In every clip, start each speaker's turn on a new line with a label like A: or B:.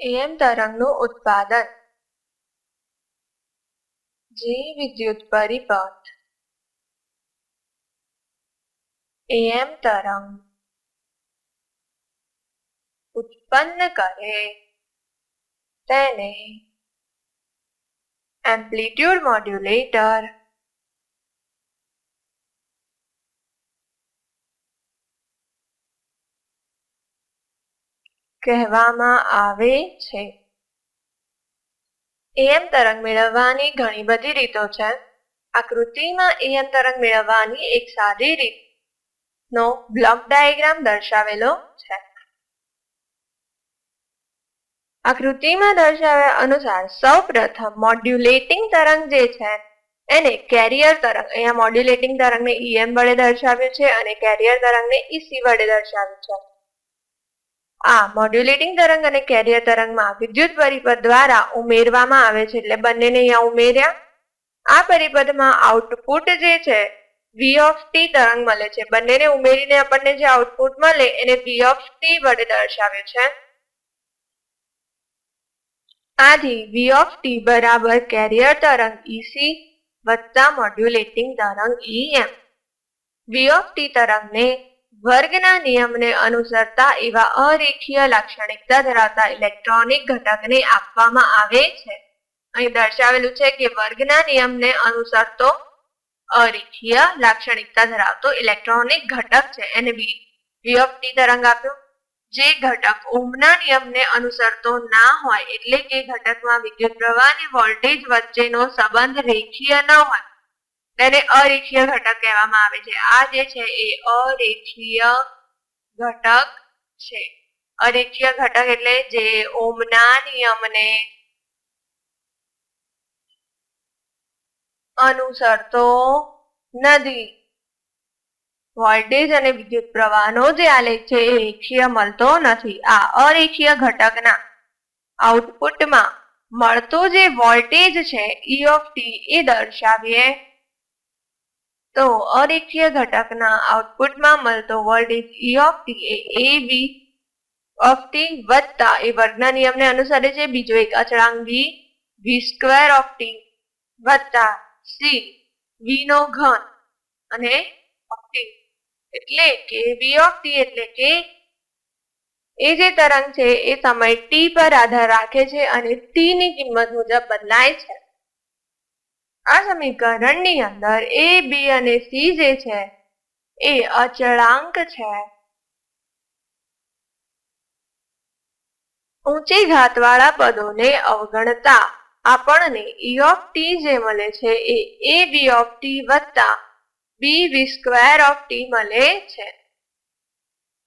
A: એમ તરંગનું ઉત્પાદન. જે વિદ્યુત પરિપથ. એમ તરંગ. ઉત્પન્ન કરે. તેને એમ્પ્લિટ્યુડ મોડ્યુલેટર. કહેવામાં આવે છે. એમ તરંગ મેળવવાની ઘણી બધી રીતો છે. આકૃતિમાં એમ તરંગ મેળવવાની એક સાદી રીત નો બ્લોક ડાયાગ્રામ દર્શાવેલો છે. આકૃતિમાં દર્શાવ્યા અનુસાર સૌપ્રથમ મોડ્યુલેટિંગ તરંગ જે છે એને કેરિયર તરંગ, અહીંયા મોડ્યુલેટિંગ તરંગને ઈએમ વડે દર્શાવ્યું છે અને કેરિયર તરંગને ઈસી વડે દર્શાવ્યું છે. આ મોડ્યુલેટિંગ તરંગ અને કેરિયર તરંગમાં વિદ્યુત પરિપથ દ્વારા ઉમેરવામાં આવે છે એટલે બંનેને અહીંયા ઉમેર્યા. આ પરિપથમાં આઉટપુટ જે છે વી ઓફ ટી તરંગ મળે છે. બંનેને ઉમેરીને આપણને જે આઉટપુટ મળે, એને વી ઓફ ટી વડે દર્શાવે છે. આથી વી ઓફ ટી બરાબર કેરિયર તરંગ ઈસી વત્તા મોડ્યુલેટિંગ તરંગ ઈએમ વી ઓફ ટી તરંગને વર્ગના નિયમને અનુસરતા એવા અરેખીય લાક્ષણિકતા ધરાવતા ઇલેક્ટ્રોનિક ઘટકને આપવામાં આવે છે. અહીં દર્શાવેલું છે કે વર્ગના નિયમને અનુસરતો અરેખીય લાક્ષણિકતા ધરાવતો ઇલેક્ટ્રોનિક ઘટક છે. એને બી ઓફ ટી તરંગ આપ્યો. જે ઘટક ઓમના નિયમને અનુસરતો ના હોય એટલે કે ઘટકમાં વિદ્યુત પ્રવાહ અને વોલ્ટેજ વચ્ચેનો સંબંધ રેખીય ન હોય. તેને અરેખીય ઘટક કહેવામાં આવે છે. આ જે છે એ અરેખીય ઘટક છે. અરેખીય ઘટક એટલે જે ઓમના નિયમને અનુસરતો નથી. વોલ્ટેજ અને વિદ્યુત પ્રવાહનો જે આલેખ છે એ રેખીય મળતો નથી. આ અરેખીય ઘટકના આઉટપુટમાં મળતો જે વોલ્ટેજ છે ઈ ઓફ ટી એ દર્શાવીએ તો અરેખીય ઘટકના આઉટપુટમાં મળતો voltage E of T A V of T વત્તા એ વર્ગના નિયમને અનુસરે છે. બીજો એક અચળાંક V V square of T વત્તા સી વી નો ઘન અને ઓફ એટલે કે વી ઓફ ટી એટલે કે એ જે તરંગ છે એ સમય ટી પર આધાર રાખે છે અને ટી ની કિંમત મુજબ બદલાય છે. આ સમીકરણની અંદર એ બી અને સી જે છે, એ અચળાંક છે. ઊંચી ઘાતવાળા પદોને અવગણતા આપણને ઈ ઓફ ટી જે મળે છે, એ એ બી ઓફ ટી વત્તા B V square of T મળે છે.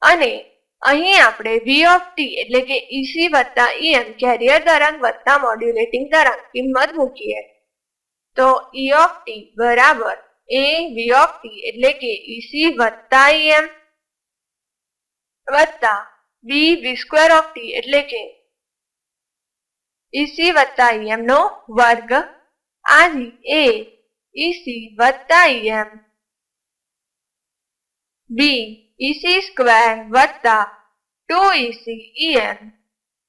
A: અને અહીં આપણે વી ઓફ ટી એટલે કે ઈસી વત્તા ઈએમ કેરિયર તરંગ વત્તા મોડ્યુલેટિંગ તરંગ કિંમત મૂકીએ. તો ઈ ઓફ ટી બરાબર એ વી ઓફ ટી એટલે કે ઈસી વત્તા ઈએમ વત્તા B V square of T એટલે કે ઈસી વત્તા ઈએમ નો વર્ગ. આથી એ ઈસી વત્તા E M B E C square વત્તા two E C E M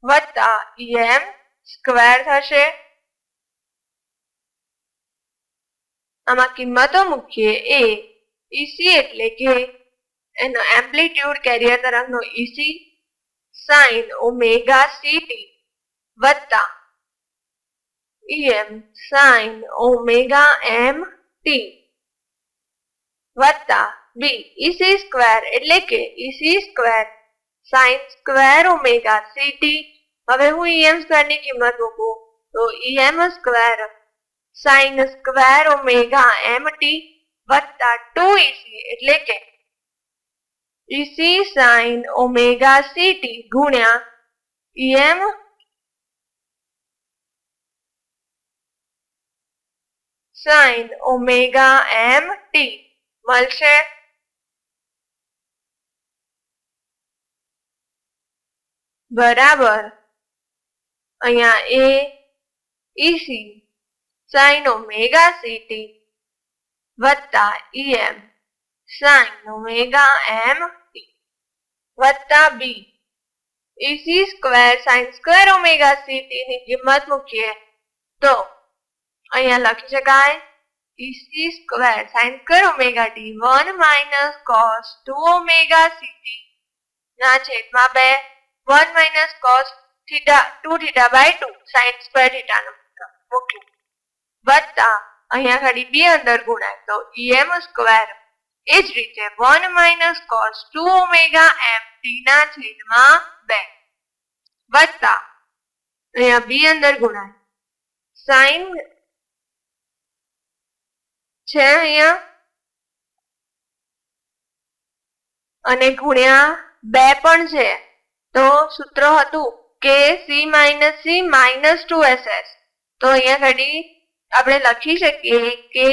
A: વત્તા ઈએમ સ્ક્વેર થશે. આમાં કિંમતો મૂકીએ એ ઈસી એટલે કે એનો amplitude carrier તરંગનો E C sine omega C T વત્તા E M sine omega M T વત્તા બી ઈસી સ્ક્વેર એટલે કે E C square sine square omega C T હવે હું ઈએમ સ્ક્વેરની કિંમત મૂકું તો EM square sine square omega M T વત્તા ટુ ઈસી એટલે કે ઈસી સાઇન ઓમેગા સીટી ગુણ્યા EM sine omega M T મળશે બરાબર અહીંયા એ ઈસી સાઇન ઓમેગા સીટી વત્તા EM sine omega M T વત્તા B E C square sine square omega C T ની કિંમત મૂકીએ તો અહીંયા લખી શકાય E C square sine square omega T one minus cos two omega C T ના છેદમાં બે one minus cos theta two theta by two sine square theta નો મૂક્યું વત્તા અહીંયા ખાલી બે અંદર ગુણાય તો em સ્ક્વેર એ જ રીતે 1 minus cos two omega M t ના છેદમાં 2 વત્તા અહીંયા બી અંદર ગુણાય. sin છે અહીંયા. અને ગુણ્યા બે પણ છે. તો સૂત્ર હતું કે ટુ એસ એસ તો અહીંયા ઘડી આપણે લખી શકીએ કે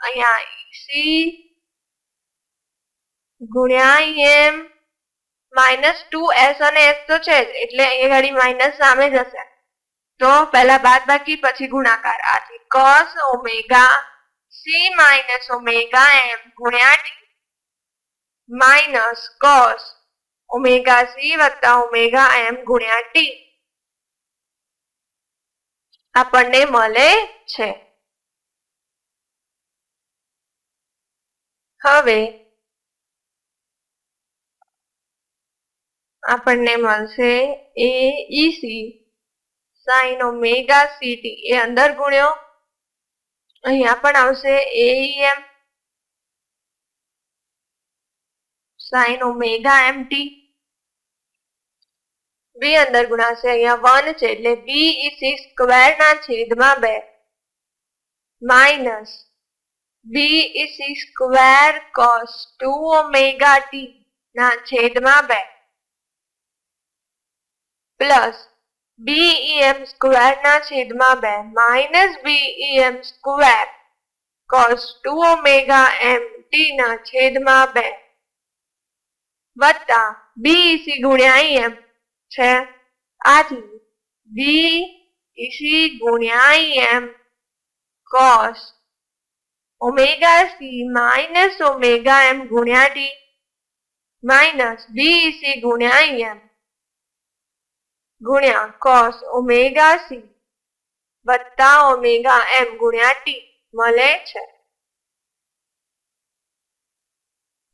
A: અહીંયા સી ગુણ્યા એમ માઇનસ ટુ એસ અને એસ તો છે જ, એટલે અહીંયા ઘડી માઇનસ સામે જ હશે. તો પહેલા બાદ બાકી, પછી ગુણાકાર. આથી cos omega C minus omega M ગુણ્યા T minus cos omega C વત્તા ઓમેગા એમ ગુણ્યા ટી આપણને મળે છે. હવે આપણને મળશે A E C sine omega C T એ અંદર ગુણ્યો. અહીંયા પણ આવશે M. Sine omega M T. B અંદર ગુણાશે અહીંયા વન છે એટલે બી ઈસી સ્ક્વેર ના છેદમાં બે minus B E C square cos two omega T ના છેદમાં બે plus B E M square ના છેદમાં બે minus B E M square cos two omega M T ના છેદમાં બે વત્તા બીઈસી ગુણ્યા એમ છે. આથી બી ઈસી ગુણ્યા M cos omega C minus omega M ગુણ્યા T minus B E C ગુણ્યા એમ ગુણ્યા કોસ ઓમેગા સી વત્તા ઓમેગા એમ ગુણ્યા ટી મળે છે.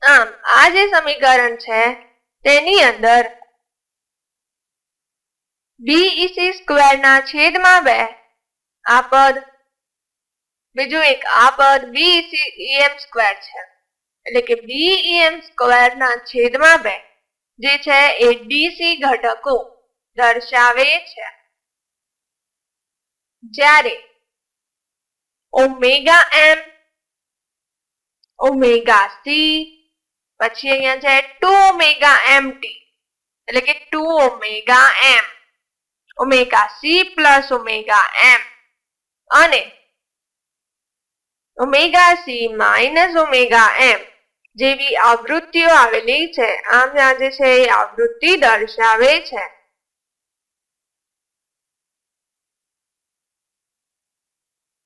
A: આમ આ જે સમીકરણ છે તેની અંદર બી ઈસી સ્ક્વેર ના છેદમાં બે આ પદ બીજું એક આ પદ બી ઈસી એમ સ્ક્વેર છે એટલે કે બી એમ સ્ક્વેર ના છેદમાં બે જે છે એ ડીસી ઘટકો દર્શાવે છે જ્યારે ઓમેગા એમ ઓમેગા સી પછી અહીંયા છે ટુ ઓમેગા એમ ટી એટલે કે two omega M omega C plus omega M અને omega C minus omega M જેવી આવૃત્તિઓ આવેલી છે. આમ જે છે એ આવૃત્તિ દર્શાવે છે.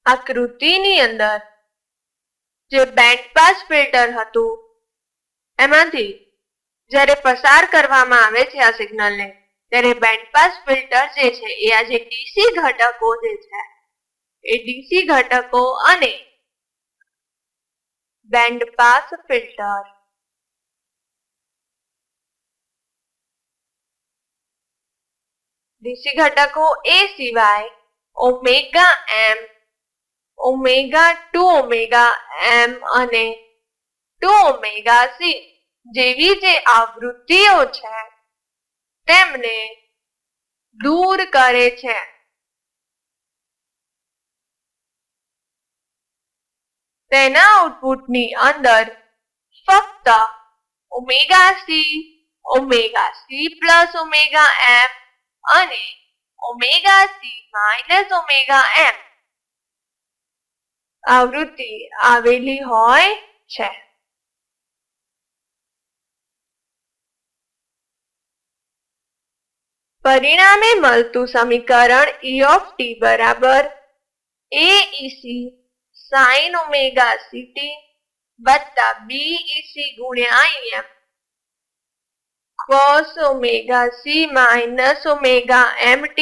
A: આકૃતિની અંદર જે બેન્ડ પાસ ફિલ્ટર હતું, એમાંથી જ્યારે પસાર કરવામાં આવે છે આ સિગ્નલને ત્યારે બેન્ડ પાસ ફિલ્ટર જે છે એ આ ડીસી ઘટકો જે છે, એ ડીસી ઘટકો અને બેન્ડ પાસ ફિલ્ટર ડીસી ઘટકો એ સિવાય omega M omega two omega M અને ટુ ઓમેગા સી જેવી જે આવૃત્તિઓ છે તેમને દૂર કરે છે. તેના આઉટપુટની અંદર ફક્ત omega C omega C plus omega M અને omega C minus omega M આવૃત્તિ આવેલી હોય છે. પરિણામે મળતું સમીકરણ ઈ ઓફ ટી બરાબર A E C sine omega C T વત્તા બી ઈસી ગુણ્યા M cos omega c minus omega mt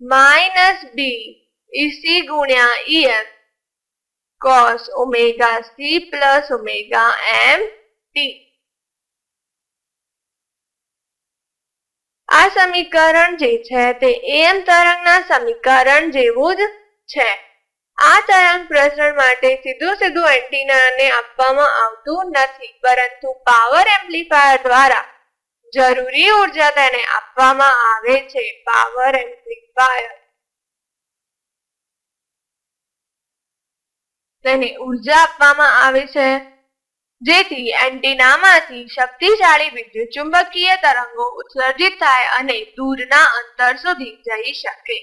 A: minus b ec ગુણ્યા ef cos omega c plus omega mt આ સમીકરણ જે છે તે એમ તરંગના સમીકરણ જેવું જ છે. આ તરંગ પ્રસરણ માટે સીધું સીધું એન્ટીનાને આપવામાં આવતું નથી, પરંતુ પાવર એમ્પ્લીફાયર દ્વારા જરૂરી ઊર્જા તેને આપવામાં આવે છે, પાવર એમ્પ્લીફાયર. તેને ઊર્જા આપવામાં આવે છે. જેથી એન્ટીનામાંથી શક્તિશાળી વિદ્યુત ચુંબકીય તરંગો ઉત્સર્જિત થાય અને દૂરના અંતર સુધી જઈ શકે.